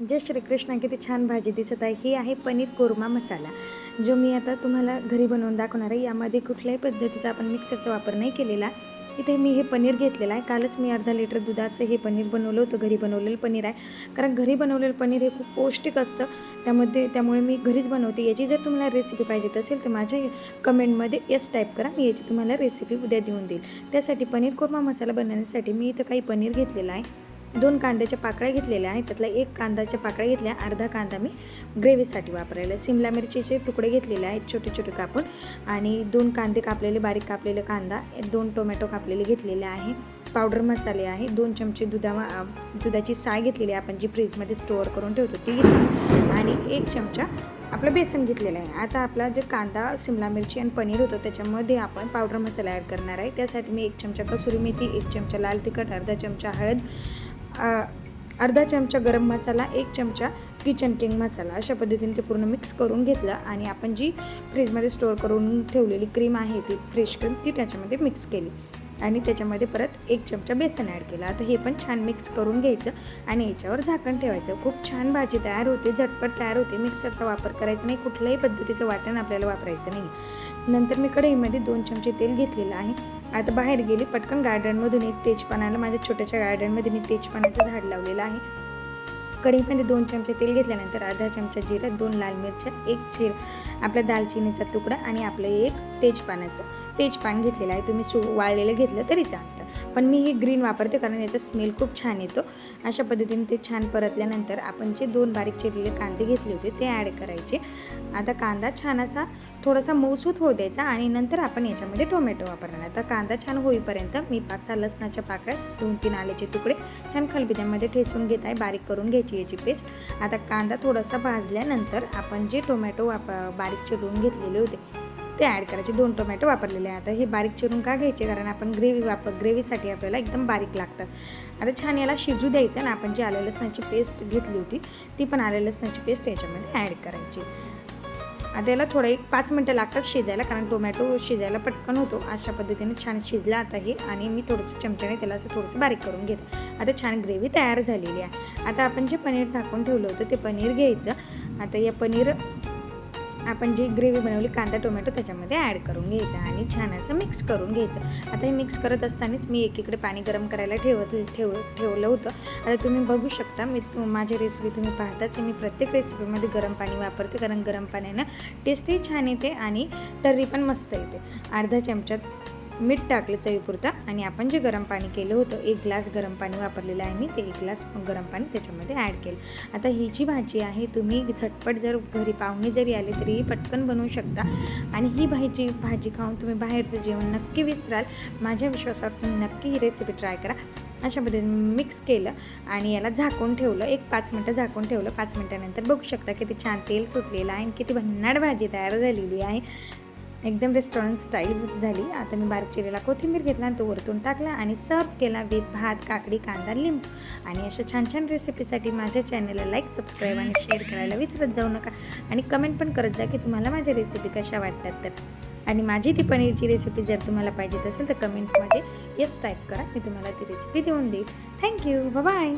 जय श्रीकृष्ण किती छान भाजी दिसत आहे. ही आहे पनीर कोरमा मसाला जो मी आता तुम्हाला घरी बनवून दाखवणार आहे. यामध्ये कुठल्याही पद्धतीचा आपण मिक्सरचा वापर नाही केलेला. इथे मी हे पनीर घेतलेलं आहे. कालच मी अर्धा लिटर दुधाचं हे पनीर बनवलं होतं. घरी बनवलेलं पनीर आहे. कारण घरी बनवलेलं पनीर हे खूप पौष्टिक असतं. त्यामध्ये त्यामुळे मी घरीच बनवते. याची जर तुम्हाला रेसिपी पाहिजे असेल तर माझ्या कमेंटमध्ये यस टाईप करा. मी याची तुम्हाला रेसिपी उद्या देऊन देईल. त्यासाठी पनीर कोरमा मसाला बनवण्यासाठी मी इथं काही पनीर घेतलेलं आहे. दोन कांद्याच्या पाकळ्या घेतलेल्या आहेत. त्यातला एक कांद्याच्या पाकळ्या घेतल्या. अर्धा कांदा मी ग्रेव्हीसाठी वापरायला सिमला मिरचीचे तुकडे घेतलेले आहेत. छोटे छोटे कापून. आणि दोन कांदे कापलेले बारीक कापलेले कांदा. दोन टोमॅटो कापलेले घेतलेले आहे. पावडर मसाले आहे दोन चमचे दुधा दुधाची साय घेतलेली आहे आपण जी फ्रीजमध्ये स्टोअर करून ठेवतो ती घेतली. आणि एक चमचा आपलं बेसन घेतलेलं आहे. आता आपला जे कांदा सिमला मिरची आणि पनीर होतं त्याच्यामध्ये आपण पावडर मसाला ॲड करणार आहे. त्यासाठी मी एक चमचा कसुरी मेथी एक चमचा लाल तिखट अर्धा चमचा हळद अर्धा चमचा गरम मसाला एक चमचा किचन किंग मसाला. अशा पद्धतीने ते पूर्ण मिक्स करून घेतलं आणि आपण जी फ्रीजमध्ये स्टोअर करून ठेवलेली क्रीम आहे ती फ्रेश क्रीम ती त्याच्यामध्ये मिक्स केली. आणि त्याच्यामध्ये परत एक चमचा बेसन ॲड केला. आता हे पण छान मिक्स करून घ्यायचं आणि याच्यावर झाकण ठेवायचं. खूप छान भाजी तयार होते झटपट तयार होते. मिक्सरचा वापर करायचा नाही. कुठल्याही पद्धतीचं वाटण आपल्याला वापरायचं नाही नंतर मी कढईमध्ये दोन चमचे तेल घेतलेलं आहे. आता बाहेर गेली पटकन गार्डनमधून एक तेजपानाला माझ्या छोट्याशा गार्डनमध्ये मी तेजपानाचं झाड लावलेलं आहे. कढईमध्ये दोन चमचे तेल घेतल्यानंतर अर्धा चमचा जिरं दोन लाल मिरच्या एक चिर आपला दालचिनीचा तुकडा आणि आपलं एक तेजपानाचं. तेजपान घेतलेलं आहे. तुम्ही सु वाळलेलं घेतलं तरी चालतं पण मी हे ग्रीन वापरते कारण याचा स्मेल खूप छान येतो. अशा पद्धतीने ते छान परतल्यानंतर आपण जे दोन बारीक चिरलेले कांदे घेतले होते ते ॲड करायचे. आता कांदा छान असा थोडासा मऊसूत होऊ द्यायचा आणि नंतर आपण याच्यामध्ये टोमॅटो वापरणार. आता कांदा छान होईपर्यंत मी पाच सहा लसणाच्या पाकळ्या दोन तीन आल्याचे तुकडे छान खलबिद्यामध्ये ठेसून घेत आहे बारीक करून घ्यायची याची पेस्ट आता कांदा थोडासा भाजल्यानंतर आपण जे टोमॅटो वाप बारीक चिरून घेतलेले होते ते ॲड करायचे. दोन टोमॅटो वापरलेले आहे आता हे बारीक चिरून का घ्यायचे? कारण आपण ग्रेव्ही वापर ग्रेव्हीसाठी आपल्याला एकदम बारीक लागतात. आता छान याला शिजू द्यायचं आणि आपण जी आले लसणाची पेस्ट घेतली होती ती पण आले लसणाची पेस्ट याच्यामध्ये ॲड करायची. आता याला थोडं एक पाच मिनटं लागतात शिजायला कारण टोमॅटो शिजायला पटकन होतो. अशा पद्धतीने छान शिजला आता हे आणि मी थोडंसं चमच्याने त्याला असं थोडंसं बारीक करून घेते. आता छान ग्रेव्ही तयार झालेली आहे. आता आपण जे पनीर झाकून ठेवलं होतं ते पनीर घ्यायचं. आता या पनीर आपण जी ग्रेव्ही बनवली कांदा टोमॅटो त्याच्यामध्ये ॲड करून घ्यायचा आणि छान असं मिक्स करून घ्यायचं. आता हे मिक्स करत असतानाच मी एकीकडे पाणी गरम करायला ठेवत ठेव ठेवलं होतं. आता तुम्ही बघू शकता मी तु माझी रेसिपी तुम्ही पाहताच मी प्रत्येक रेसिपीमध्ये गरम पाणी वापरते कारण गरम पाण्यानं टेस्टही छान येते आणि तर्री पण मस्त येते. अर्धा चमच्यात मीठ टाकलं चवीपुरता आणि आपण जे गरम पाणी केलं होतं एक ग्लास गरम पाणी वापरलेलं आहे मी ते एक ग्लास गरम पाणी त्याच्यामध्ये ॲड केलं. आता ही जी भाजी आहे तुम्ही झटपट जर घरी पाहुणे जरी आले तरीही पटकन बनवू शकता. आणि ही भाजी भाजी खाऊन तुम्ही बाहेरचं जेवण नक्की विसराल. माझ्या विश्वासावर तुम्ही नक्की ही रेसिपी ट्राय करा. अशा पद्धतीने मिक्स केलं आणि याला झाकून ठेवलं. एक पाच मिनटं झाकून ठेवलं. पाच मिनटानंतर बघू शकता किती छान तेल सुटलेलं आहे आणि किती भन्नाट भाजी तयार झालेली आहे. एकदम रेस्टॉरंट स्टाईल झाली. आता मी बारीक चिरेला कोथिंबीर घेतला आणि तो वरतून टाकला आणि सर्व केला विथ भात काकडी कांदा लिंबू. आणि अशा छान छान रेसिपीसाठी माझ्या चॅनलला लाईक सबस्क्राईब आणि शेअर करायला विसरत जाऊ नका. आणि कमेंट पण करत जा की तुम्हाला माझ्या रेसिपी कशा वाटतात तर. आणि माझी ती पनीरची रेसिपी जर तुम्हाला पाहिजे असेल तर कमेंटमध्ये येस टाईप करा. मी तुम्हाला ती रेसिपी देऊन देईल. Thank you bye